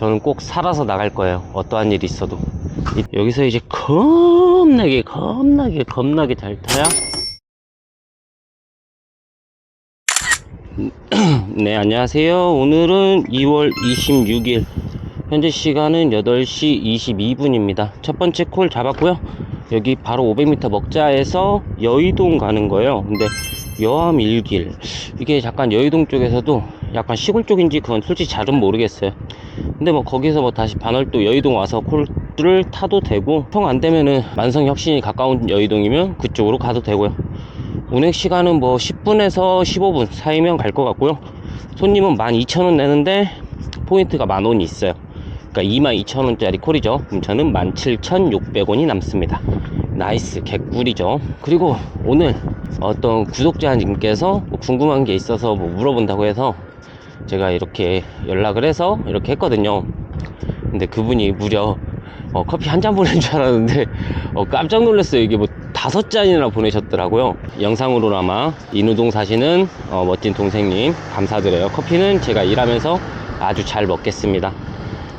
저는 꼭 살아서 나갈 거예요. 어떠한 일이 있어도. 이- 여기서 이제 겁나게, 겁나게, 겁나게 잘 타야. 네, 안녕하세요. 오늘은 2월 26일. 현재 시간은 8시 22분입니다. 첫 번째 콜 잡았고요. 여기 바로 500m 먹자에서 여의동 가는 거예요. 근데 여암 1길. 이게 약간 여의동 쪽에서도 약간 시골 쪽인지 그건 솔직히 잘은 모르겠어요. 근데 뭐 거기서 뭐 다시 반월도 여의동 와서 콜을 타도 되고 통안 되면은 만성 혁신이 가까운 여의동이면 그쪽으로 가도 되고요. 운행 시간은 뭐 10분에서 15분 사이면 갈 것 같고요. 손님은 12,000원 내는데 포인트가 만 원이 있어요. 그러니까 22,000원짜리 콜이죠. 그럼 저는 17,600원이 남습니다. 나이스 개꿀이죠. 그리고 오늘 어떤 구독자님께서 뭐 궁금한 게 있어서 뭐 물어본다고 해서 제가 이렇게 연락을 해서 이렇게 했거든요. 근데 그분이 무려 어, 커피 한 잔 보낸 줄 알았는데 어, 깜짝 놀랐어요. 이게 뭐 다섯 잔이나 보내셨더라고요. 영상으로나마 인우동 사시는 어, 멋진 동생님 감사드려요. 커피는 제가 일하면서 아주 잘 먹겠습니다.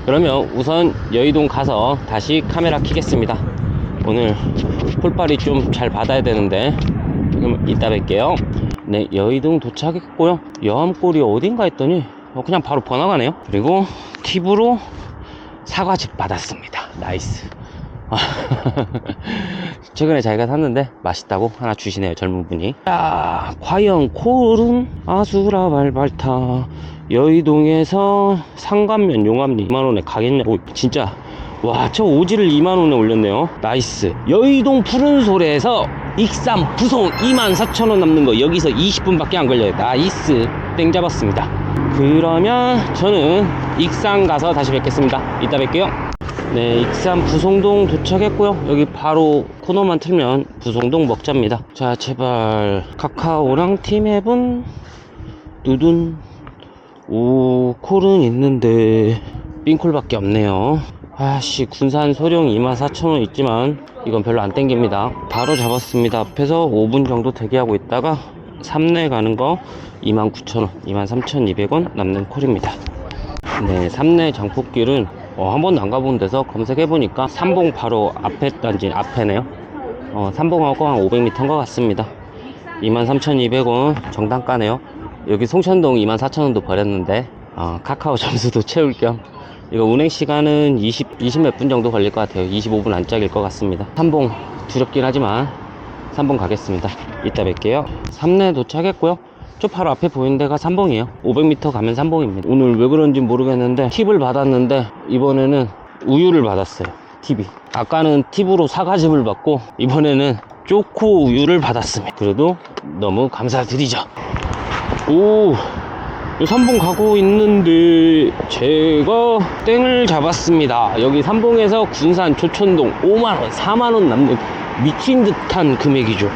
그러면 우선 여의동 가서 다시 카메라 켜겠습니다. 오늘 폴빨이 좀 잘 받아야 되는데 그럼 이따 뵐게요. 네, 여의동 도착했고요. 여암골이 어딘가 했더니 어, 그냥 바로 번화가네요. 그리고 팁으로 사과즙 받았습니다. 나이스. 최근에 자기가 샀는데 맛있다고 하나 주시네요 젊은 분이 야 과연 콜은 아수라 발발타 여의동에서 상간면 용암리 2만원에 가겠냐고 진짜 와 저 오지를 2만원에 올렸네요. 나이스. 여의동 푸른소래에서 익산 부송 24,000원 남는 거 여기서 20분밖에 안 걸려요. 나이스. 땡 잡았습니다. 그러면 저는 익산 가서 다시 뵙겠습니다. 이따 뵐게요. 네, 익산 부송동 도착했고요. 여기 바로 코너만 틀면 부송동 먹자입니다. 자, 제발. 카카오랑 팀앱은 누둔 오 콜은 있는데 冰콜밖에 없네요. 아씨 군산 소령 24,000원 있지만 이건 별로 안 땡깁니다. 바로 잡았습니다. 앞에서 5분 정도 대기하고 있다가 3내 가는 거 29,000원, 23,200원 남는 콜입니다. 네, 3내 장폭길은 어, 한 번도 안 가본 데서 검색해보니까 삼봉 바로 앞에 단지 앞에네요. 어, 삼봉하고 한 500m인 것 같습니다. 23,200원 정당가네요. 여기 송천동 24,000원도 버렸는데 어, 카카오 점수도 채울 겸 이거 운행 시간은 20, 20 몇 분 정도 걸릴 것 같아요. 25분 안짝일 것 같습니다. 삼봉 두렵긴 하지만 3번 가겠습니다. 이따 뵐게요. 삼내 도착했고요. 저 바로 앞에 보이는 데가 삼봉이에요. 500m 가면 삼봉입니다. 오늘 왜 그런지 모르겠는데 팁을 받았는데 이번에는 우유를 받았어요. 팁이. 아까는 팁으로 사과즙을 받고 이번에는 초코 우유를 받았습니다. 그래도 너무 감사드리죠. 오, 이 삼봉 가고 있는데 제가 땡을 잡았습니다. 여기 삼봉에서 군산 조천동 5만원, 4만원 남는 미친 듯한 금액이죠.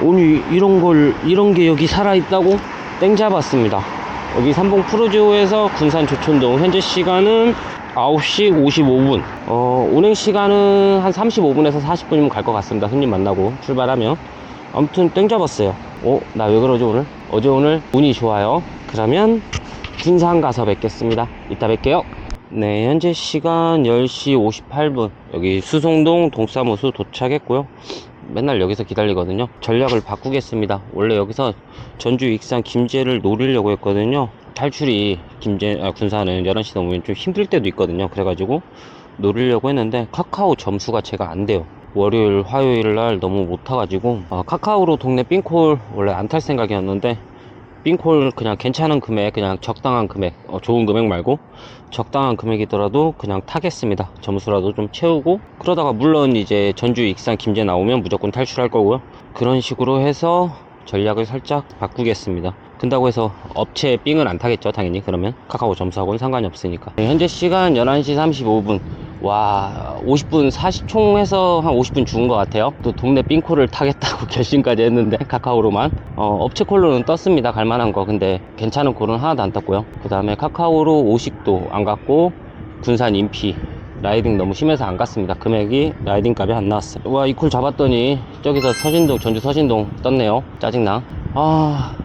아니 이런 걸 이런 게 여기 살아있다고 땡 잡았습니다. 여기 삼봉 프로지오에서 군산 조천동 현재 시간은 9시 55분. 어, 운행 시간은 한 35분에서 40분이면 갈 것 같습니다. 손님 만나고 출발하면. 아무튼 땡 잡았어요. 어, 나 왜 그러지 오늘? 어제 오늘 운이 좋아요. 그러면 군산 가서 뵙겠습니다. 이따 뵐게요. 네, 현재 시간 10시 58분. 여기 수송동 동사무소 도착했고요. 맨날 여기서 기다리거든요. 전략을 바꾸겠습니다. 원래 여기서 전주 익산 김제를 노리려고 했거든요. 탈출이 김제 아, 군산은 11시 넘으면 좀 힘들 때도 있거든요. 그래가지고 노리려고 했는데 카카오 점수가 제가 안 돼요. 월요일, 화요일 날 너무 못 타가지고 아, 카카오로 동네 삥콜 원래 안 탈 생각이었는데 삥콜 그냥 괜찮은 금액 그냥 적당한 금액 어, 좋은 금액 말고 적당한 금액이더라도 그냥 타겠습니다. 점수라도 좀 채우고 그러다가 물론 이제 전주 익산 김제 나오면 무조건 탈출할 거고요. 그런 식으로 해서 전략을 살짝 바꾸겠습니다. 근다고 해서 업체 삥은 안 타겠죠 당연히. 그러면 카카오 점수하고는 상관이 없으니까. 네, 현재 시간 11시 35분. 와 50분 40총 해서 한 50분 죽은 것 같아요. 또 동네 삥콜을 타겠다고 결심까지 했는데 카카오로만. 어, 업체 콜로는 떴습니다 갈만한 거. 근데 괜찮은 콜은 하나도 안 떴고요. 그 다음에 카카오로 50도 안 갔고 군산 인피 라이딩 너무 심해서 안 갔습니다 금액이 라이딩 값이 안 나왔어요 와이콜 잡았더니 저기서 서진동 전주 서진동 떴네요 짜증나 아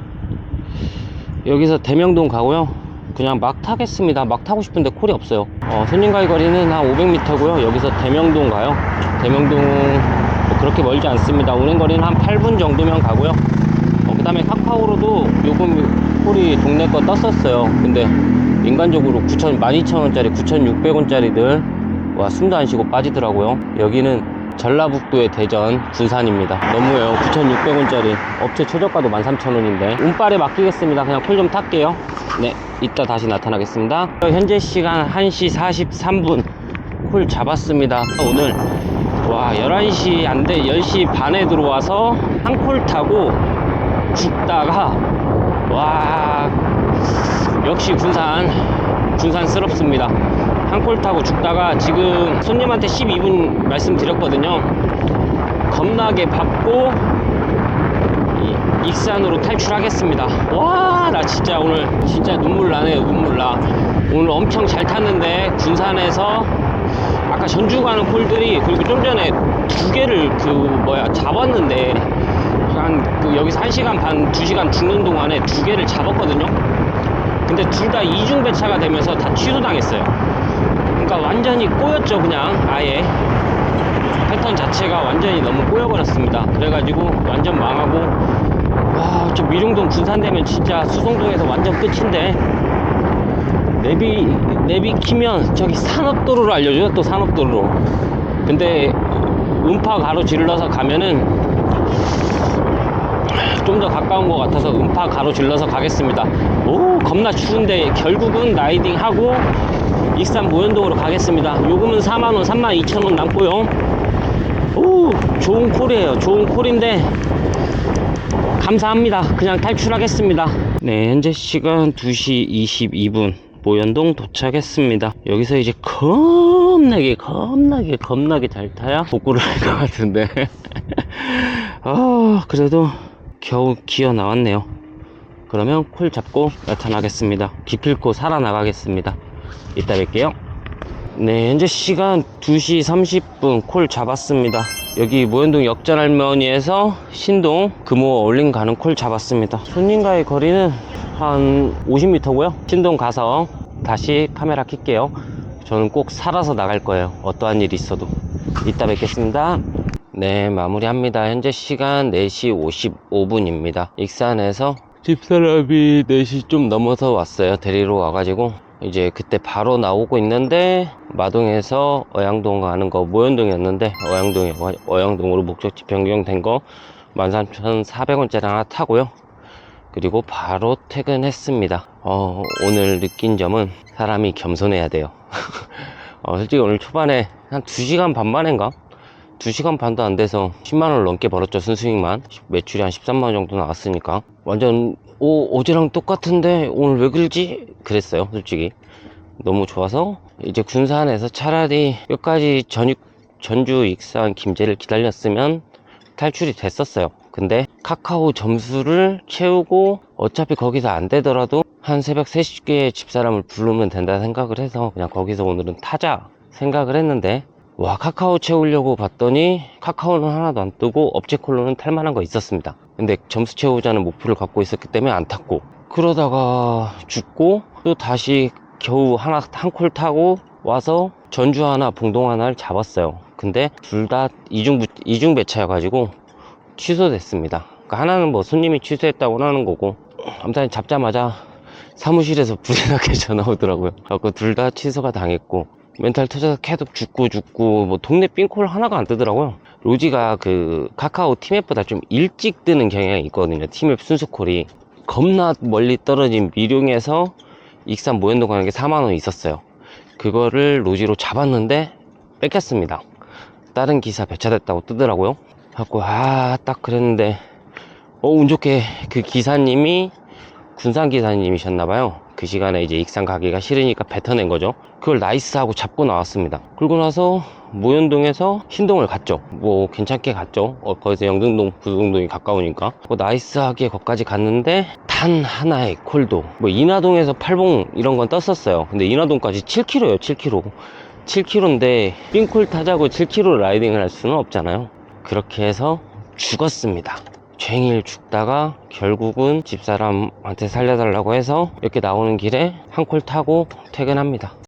여기서 대명동 가고요 그냥 막 타겠습니다. 막 타고 싶은데 콜이 없어요. 어, 손님 가기 거리는 한 500m고요. 여기서 대명동 가요. 대명동 뭐 그렇게 멀지 않습니다. 운행 거리는 한 8분 정도면 가고요. 어, 그 다음에 카카오로도 요금 콜이 동네 거 떴었어요. 근데 인간적으로 9천, 12,000원짜리, 9,600원짜리들 와 숨도 안 쉬고 빠지더라고요. 여기는 전라북도의 대전 군산입니다. 너무해요. 9,600원짜리 업체 최저가도 13,000원인데 운빨에 맡기겠습니다. 그냥 콜 좀 탈게요. 네, 이따 다시 나타나겠습니다. 현재 시간 1시 43분 콜 잡았습니다. 오늘 와 11시 안돼 10시 반에 들어와서 한 콜 타고 죽다가 와 역시 군산 군산스럽습니다 한 콜 타고 죽다가 지금 손님한테 12분 말씀드렸거든요 겁나게 이- 익산으로 탈출하겠습니다 와 나 진짜 오늘 진짜 눈물 나네요 눈물 나 오늘 엄청 잘 탔는데 군산에서 아까 전주 가는 콜들이 그리고 좀 전에 두 개를 그 뭐야 잡았는데 한 그 여기서 1시간 반, 2시간 죽는 동안에 두 개를 잡았거든요. 근데 둘 다 이중 배차가 되면서 다 취소당했어요. 그러니까 완전히 꼬였죠, 그냥. 아예. 패턴 자체가 완전히 너무 꼬여버렸습니다. 그래가지고 완전 망하고. 와, 저 미룡동 군산되면 진짜 수송동에서 완전 끝인데. 내비 내비 키면 저기 산업도로로 알려줘요 또 산업도로로. 근데 음파 가로 질러서 가면은 좀 더 가까운 것 같아서 음파 가로 질러서 가겠습니다. 오 겁나 추운데 결국은 라이딩 하고 익산 모현동으로 가겠습니다 요금은 4만원 3만 2천원 남고요 오 좋은 콜이에요 좋은 콜인데 감사합니다. 그냥 탈출하겠습니다. 네, 현재 시간 2시 22분. 모현동 도착했습니다. 여기서 이제 겁나게, 겁나게, 겁나게 잘 타야 복구를 할 것 같은데. 아, 그래도 겨우 기어 나왔네요. 그러면 콜 잡고 나타나겠습니다. 기필코 살아나가겠습니다. 이따 뵐게요. 네, 현재 시간 2시 30분 콜 잡았습니다. 여기 모현동 역전 할머니에서 신동 금호 얼린 가는 콜 잡았습니다. 손님과의 거리는 한 50m고요. 신동 가서 다시 카메라 킬게요. 저는 꼭 살아서 나갈 거예요. 어떠한 일이 있어도. 이따 뵙겠습니다. 네, 마무리합니다. 현재 시간 4시 55분입니다. 익산에서 집사람이 4시 좀 넘어서 왔어요. 데리러 와가지고 이제 그때 바로 나오고 있는데 마동에서 어양동 가는 거 모현동이었는데 어양동이 어양동으로 목적지 변경된 거 13,400원짜리 하나 타고요. 그리고 바로 퇴근했습니다. 어, 오늘 느낀 점은 사람이 겸손해야 돼요. 어, 솔직히 오늘 초반에 한 2시간 반 만인가? 2시간 반도 안 돼서 10만원 넘게 벌었죠, 순수익만. 매출이 한 13만원 정도 나왔으니까. 완전, 오, 어제랑 똑같은데 오늘 왜 그러지? 그랬어요, 솔직히. 너무 좋아서 이제 군산에서 차라리 끝까지 전육, 전주 익산 김제를 기다렸으면 탈출이 됐었어요. 근데 카카오 점수를 채우고 어차피 거기서 안 되더라도 한 새벽 3시께 집사람을 부르면 된다 생각을 해서 그냥 거기서 오늘은 타자 생각을 했는데 와 카카오 채우려고 봤더니 카카오는 하나도 안 뜨고 업체 콜로는 탈만한 거 있었습니다. 근데 점수 채우자는 목표를 갖고 있었기 때문에 안 탔고 그러다가 죽고 또 다시 겨우 하나 한 콜 타고 와서 전주 하나 봉동 하나를 잡았어요. 근데 둘 다 이중 부- 이중 배차여 가지고 취소됐습니다. 그러니까 하나는 뭐 손님이 취소했다고 하는 거고 아무튼 잡자마자 사무실에서 불이 나게 전화 오더라고요. 그래서 둘 다 취소가 당했고 멘탈 터져서 계속 죽고 죽고 뭐 동네 삥콜 하나가 안 뜨더라고요. 로지가 그 카카오 팀앱보다 좀 일찍 뜨는 경향이 있거든요. 팀앱 순수콜이 겁나 멀리 떨어진 미룡에서 익산 모현동 가는 게 4만 원 있었어요. 그거를 로지로 잡았는데 뺏겼습니다. 다른 기사 배차됐다고 뜨더라고요. 갖고 아 딱 그랬는데 어 운 좋게 그 기사님이 군산 기사님이셨나봐요. 그 시간에 이제 익산 가기가 싫으니까 뱉어낸 거죠. 그걸 나이스 하고 잡고 나왔습니다. 그러고 나서 모현동에서 신동을 갔죠. 뭐 괜찮게 갔죠. 어, 거기서 영등동, 부동동이 가까우니까. 뭐 나이스하게 거기까지 갔는데 단 하나의 콜도 뭐 인하동에서 팔봉 이런 건 떴었어요. 근데 인하동까지 7km예요. 7km. 7km인데 삥콜 타자고 7km 라이딩을 할 수는 없잖아요. 그렇게 해서 죽었습니다. 쟁일 죽다가 결국은 집사람한테 살려달라고 해서 이렇게 나오는 길에 한 콜 타고 퇴근합니다